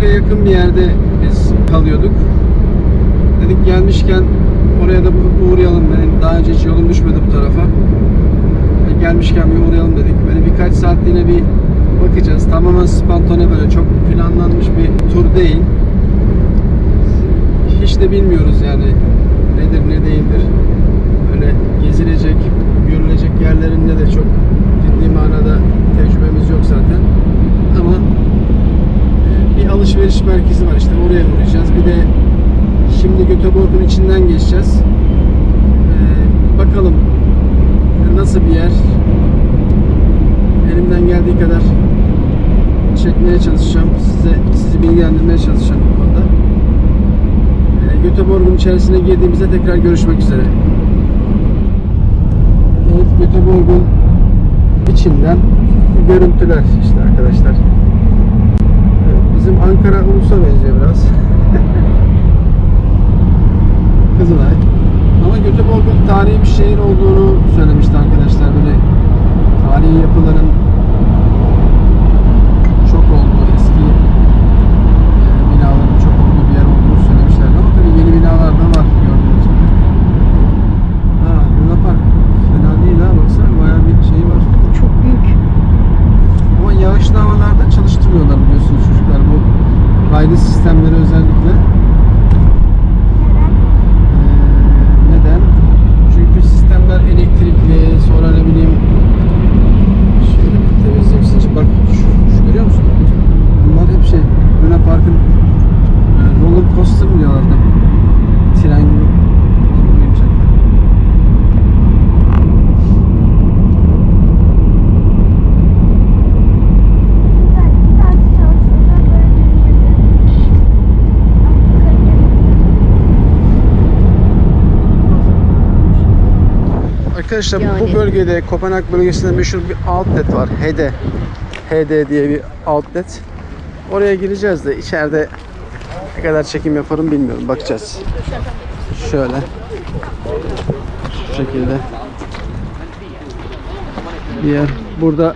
Göteborg'a yakın bir yerde biz kalıyorduk. Dedik gelmişken oraya da uğrayalım. Benim daha önce hiç yolum düşmedi bu tarafa. E, Gelmişken bir uğrayalım dedik. Böyle birkaç saatliğine bir bakacağız. Tamamen spontane böyle çok planlanmış bir tur değil. Hiç de bilmiyoruz yani nedir ne değildir. Öyle gezilecek, görülecek yerlerinde de çok ciddi manada tecrübemiz yok zaten. Ama alışveriş merkezi var işte oraya uğrayacağız. Bir de şimdi Göteborg'un içinden geçeceğiz. E, bakalım nasıl bir yer. Elimden geldiği kadar çekmeye çalışacağım. Size sizi bilgilendirmeye çalışacağım bu konuda. E, Göteborg'un içerisine girdiğimizde tekrar görüşmek üzere. Evet, Göteborg'un içinden görüntüler işte arkadaşlar. Bizim Ankara Ulus'a benziyor biraz. Kızılay. Ama Göteborg'un tarihi bir şehir olduğunu söylemişti arkadaşlar. Böyle tarihi yapıların çok olduğu, eski e, binaların çok olduğu bir yer olduğunu söylemişlerdi. Ama tabii yeni binalar da var gördüğünüz gibi. Ha, Luna Park. Fena değil ha. Baksana bayağı bir şey var. Çok büyük. Ama yağışlı havalarda çalıştırmıyorlar biliyorsunuz çocuklar bu raylı sistemleri özellikle. Ee, neden? Çünkü sistemler elektrikli, sonra ne bileyim şöyle bir temizleyeyim sizce. Bak şu, şu görüyor musun? Bunlar hep şey, Luna Park'ın e, roller coaster mı diyorlardı? Tren gibi. Yumuşak. Arkadaşlar bu Yani. bölgede Kopenhag bölgesinde meşhur bir outlet var. HD. HD diye bir outlet. Oraya gireceğiz de içeride ne kadar çekim yaparım bilmiyorum. Bakacağız. Şöyle. Şu şekilde. Bir yer. Burada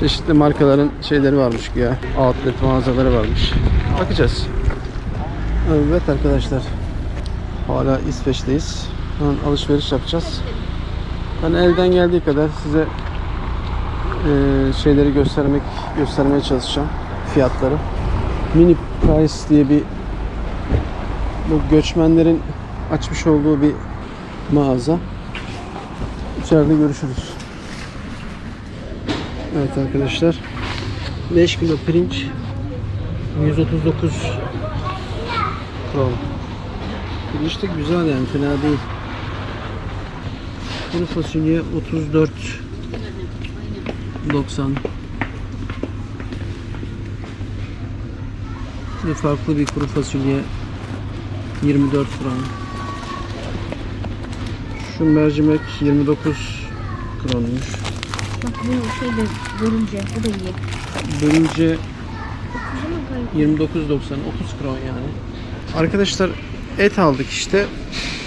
çeşitli markaların şeyleri varmış ya. Outlet mağazaları varmış. Bakacağız. Evet arkadaşlar. Hala İsveç'teyiz. Alışveriş yapacağız. Ben elden geldiği kadar size eee, şeyleri göstermek göstermeye çalışacağım. Fiyatları. Mini Price diye bir bu göçmenlerin açmış olduğu bir mağaza. İçeride görüşürüz. Evet arkadaşlar. 5 kilo pirinç 139 kron. Pirinç de güzel yani fena değil. Kuru fasulye 34 90 Bir farklı bir kuru fasulye 24 kron. Şu mercimek 29 kronmuş. Bak bu şey de görünce bu da iyi. Bölünce Güzel ama 29.90 30 kron yani. Arkadaşlar et aldık işte.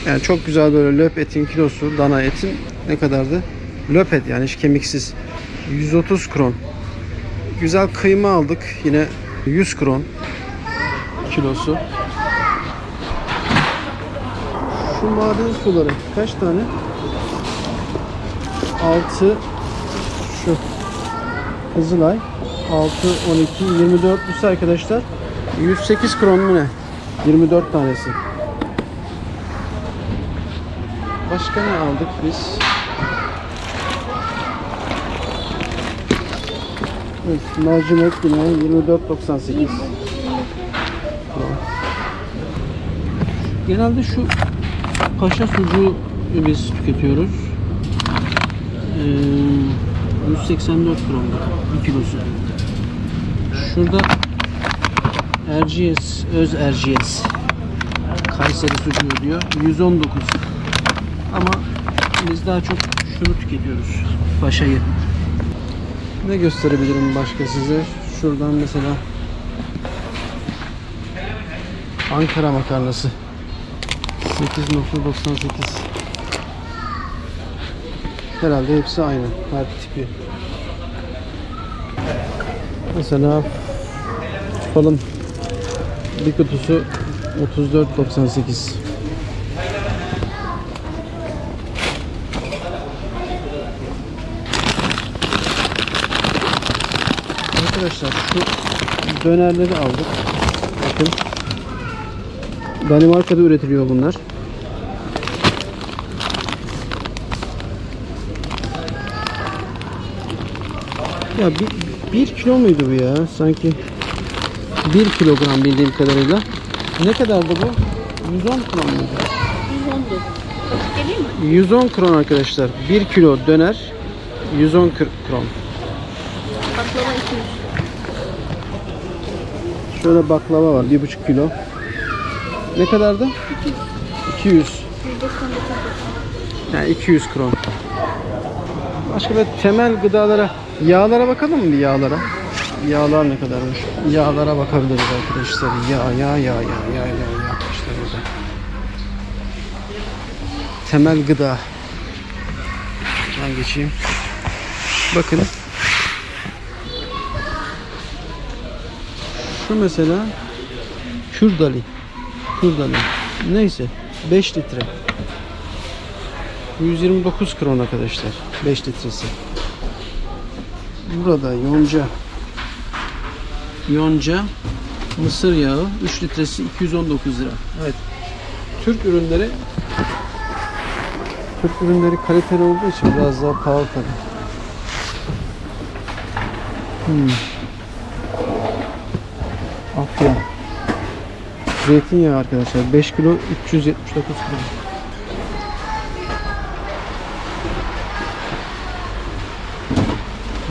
Yani çok güzel böyle löp etin kilosu, dana etin ne kadardı? Löp et yani hiç kemiksiz. 130 kron. Güzel kıyma aldık yine 100 kron kilosu. Şu maden suları kaç tane? 6 şu Kızılay 6 12 24 üstü arkadaşlar 108 kron mu ne? 24 tanesi. Başka ne aldık biz? Evet, mercimek yine 24.98. Genelde şu paşa sucuğu biz tüketiyoruz. Ee, 184 kron bir kilosu. Şurada Erciyes, öz Erciyes Kayseri sucuğu diyor. 119. Ama biz daha çok şunu tüketiyoruz. Paşayı. Ne gösterebilirim başka size? Şuradan mesela Ankara makarnası 8.98 Herhalde hepsi aynı. Her tipi. Mesela tutalım bir kutusu 34.98. Arkadaşlar şu dönerleri aldık. Bakın. Danimarka'da üretiliyor bunlar. Ya bir, bir kilo muydu bu ya? Sanki bir kilogram bildiğim kadarıyla. Ne kadardı bu? 110 kron muydu? 119. Geleyim mi? 110 kron arkadaşlar. 1 kilo döner 110 kr- kron. Baklava 200. Şöyle baklava var 1,5 kilo. Ne kadardı? 200. Yüzde sonunda Yani 200 kron. Başka böyle temel gıdalara, yağlara bakalım mı bir yağlara? Yağlar ne kadarmış? Yağlara bakabiliriz arkadaşlar. Yağ, yağ, yağ, yağ, yağ, yağ, yağ. İşte burada. Temel gıda. Ben geçeyim. Bakın. Şu mesela Kürdali. Kürdali. Neyse. 5 litre. 129 kron arkadaşlar. 5 litresi. Burada yonca. Yonca mısır yağı 3 litresi 219 lira. Evet. Türk ürünleri Türk ürünleri kaliteli olduğu için biraz daha pahalı tabii. Hmm. Afya. Zeytinyağı arkadaşlar 5 kilo 379 kilo.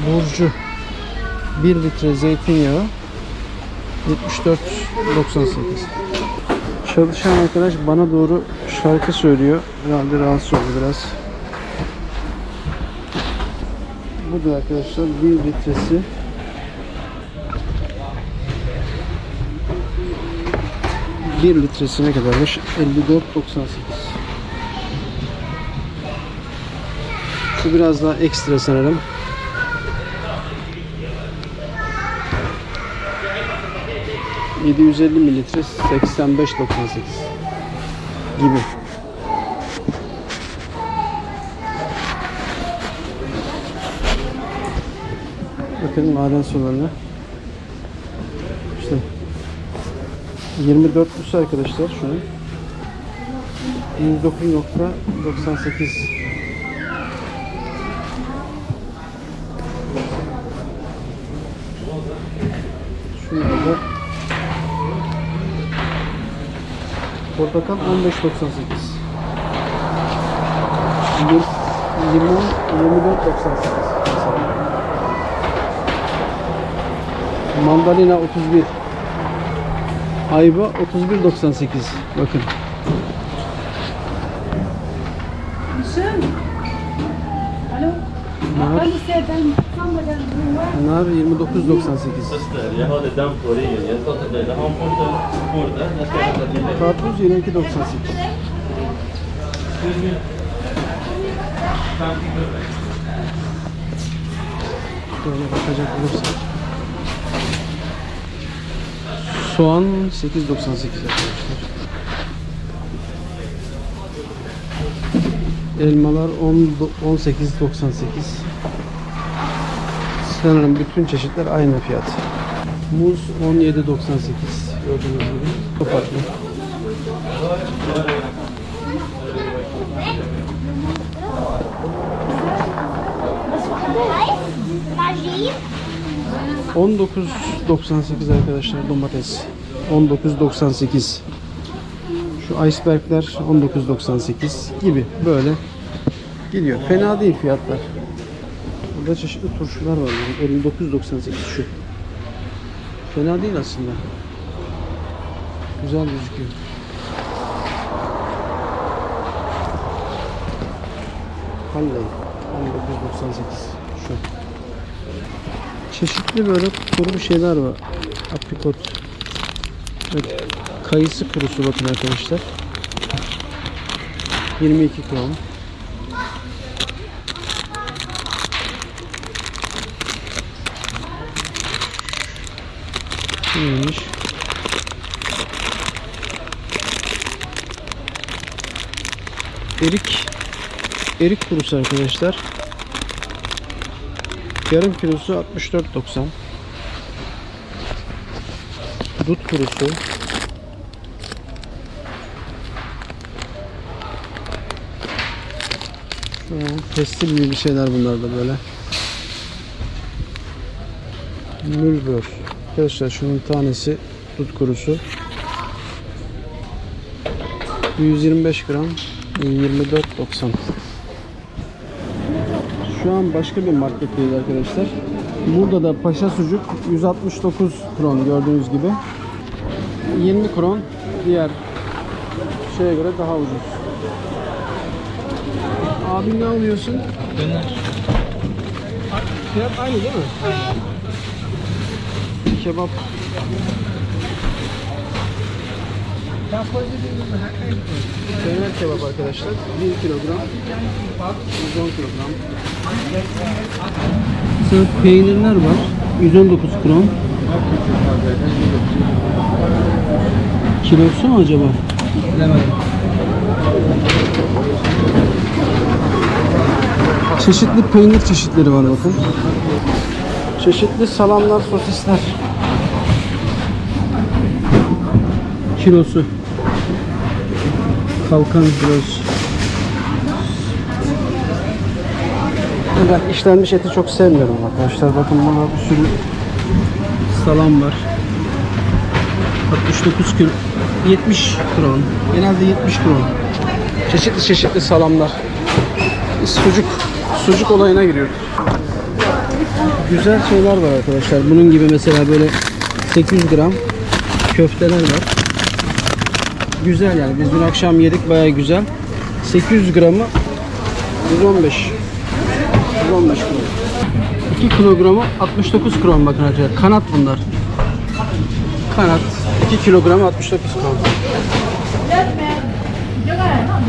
Burcu 1 litre zeytinyağı 74.98 Çalışan arkadaş bana doğru şarkı söylüyor. Herhalde rahatsız oldu biraz. Bu da arkadaşlar 1 litresi bir litresi ne kadarmış? 54.98 Şu biraz daha ekstra sanırım. ...750 mililitre 85.98 gibi. Bakın maden sularına. İşte 24'lüsü arkadaşlar şu an. 109.98 Şunu da Portakal 15.98 Lim- Limon 24.98 Mandalina 31 Ayva 31.98 Bakın? Nar, nar 29.98 Sister, jag hade den på Soğan 8.98 arkadaşlar. Elmalar 10 18.98 Sanırım bütün çeşitler aynı fiyat. Muz 17.98 Gördüğünüz gibi. Çok farklı. Magie. 19.98 arkadaşlar domates. 19.98. Şu icebergler 19.98 gibi böyle gidiyor. Fena değil fiyatlar. Burada çeşitli turşular var. yani 59.98 şu. Fena değil aslında. Güzel gözüküyor. Halley 19.98 şu çeşitli böyle kuru şeyler var. Aprikot. Evet. Kayısı kurusu bakın arkadaşlar. 22 gram. Neymiş? Erik Erik kurusu arkadaşlar. Yarım kilosu 64.90. Dut kurusu. Pestil gibi bir şeyler bunlar da böyle. Mülbör. Arkadaşlar şunun tanesi dut kurusu. 125 gram 24.90 Şu an başka bir marketteyiz arkadaşlar. Burada da paşa sucuk 169 kron gördüğünüz gibi. 20 kron diğer şeye göre daha ucuz. Abi ne alıyorsun? Fiyat aynı değil mi? Kebap. Döner kebap arkadaşlar. 1 kilogram. 110 kilogram. Sonra peynirler var. 119 kron. Kilosu mu acaba? Çeşitli peynir çeşitleri var bakın. Çeşitli salamlar, sosisler. Kilosu. Kalkan kilosu. Ben işlenmiş eti çok sevmiyorum arkadaşlar. Bakın burada bir sürü salam var. 69 kilo. 70 kron. Genelde 70 kron. Çeşitli çeşitli salamlar. Sucuk sucuk olayına giriyoruz. Güzel şeyler var arkadaşlar. Bunun gibi mesela böyle 800 gram köfteler var. Güzel yani. Biz dün akşam yedik bayağı güzel. 800 gramı 115. 115 kilo. 2 kilogramı 69 kron bakın arkadaşlar. Kanat bunlar. Kanat 2 kilogramı 69 kron.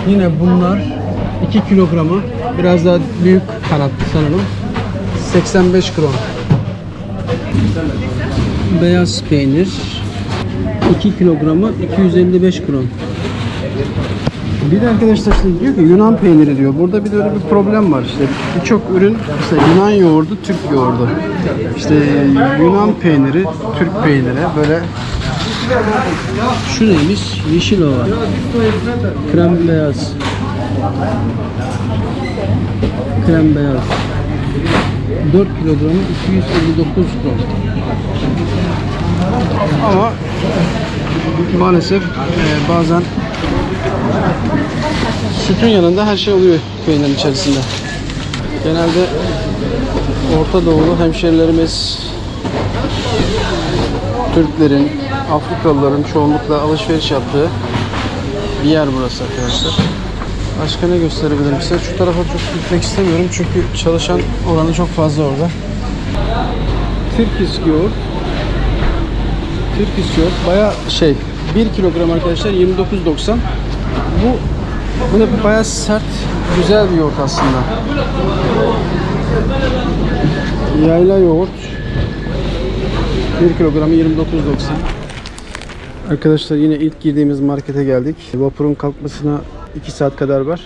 Yine bunlar 2 kilogramı biraz daha büyük kanat sanırım. 85 kron. Beyaz peynir 2 kilogramı 255 kron. Bir de arkadaşlar şimdi diyor ki Yunan peyniri diyor. Burada bir de öyle bir problem var işte. Birçok ürün işte Yunan yoğurdu, Türk yoğurdu. İşte Yunan peyniri, Türk peyniri böyle şu neymiş? Yeşil ova. Krem beyaz. Krem beyaz. 4 kilogramı 259 gram. Ama maalesef e, bazen sütün yanında her şey oluyor peynirin içerisinde. Genelde Orta Doğulu hemşerilerimiz Türklerin, Afrikalıların çoğunlukla alışveriş yaptığı bir yer burası arkadaşlar. Başka ne gösterebilirim size? Şu tarafa çok gitmek istemiyorum çünkü çalışan oranı çok fazla orada. Türkis yoğurt. Türkis yoğurt baya şey 1 kilogram arkadaşlar 29.90. Bu bu da baya sert güzel bir yoğurt aslında. Yayla yoğurt 1 kilogramı 29.90. Arkadaşlar yine ilk girdiğimiz markete geldik. Vapurun kalkmasına 2 saat kadar var.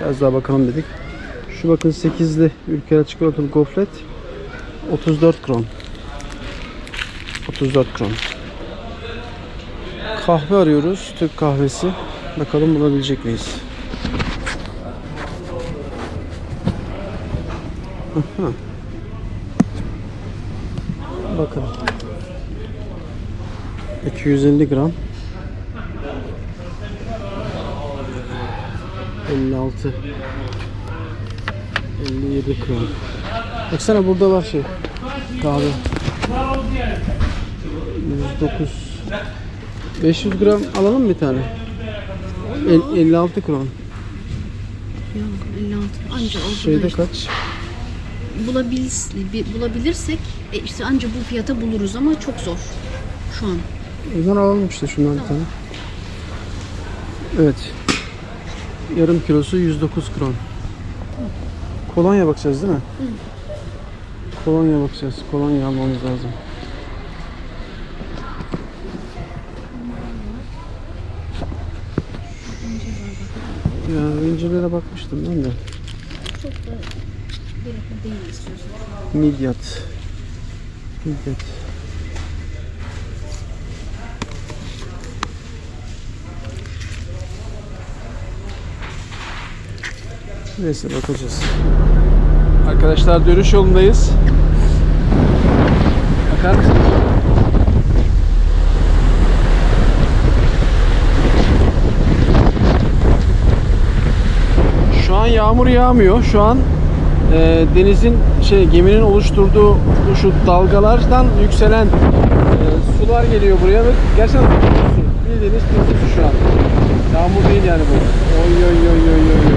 Biraz daha bakalım dedik. Şu bakın 8'li ülkeler çikolatalı gofret 34 kron. 34 kron. Kahve arıyoruz. Türk kahvesi. Bakalım bulabilecek miyiz? Bakın. 250 gram. 56 57 gram. Baksana burada var şey. Kahve. 109 500 gram alalım mı bir tane? El- 56 kron. Yok 56. Anca oldu. Şeyde işte. kaç? Bulabil, bi- bulabilirsek e, işte anca bu fiyata buluruz ama çok zor şu an. O zaman alalım işte şundan bir tane. Evet. Yarım kilosu 109 kron. Kolonya bakacağız değil mi? Kolonya bakacağız. Kolonya almamız lazım. Ya incirlere bakmıştım ben de. Çok da gerekli değil istiyorsun. Midyat. Midyat. Neyse bakacağız. Arkadaşlar dönüş yolundayız. Bakar mısınız? Şu an yağmur yağmıyor. Şu an e, denizin şey geminin oluşturduğu şu dalgalardan yükselen e, sular geliyor buraya ve gerçekten su. Bildiğiniz su şu an. Yağmur değil yani bu. Oy oy oy. oy. Oy,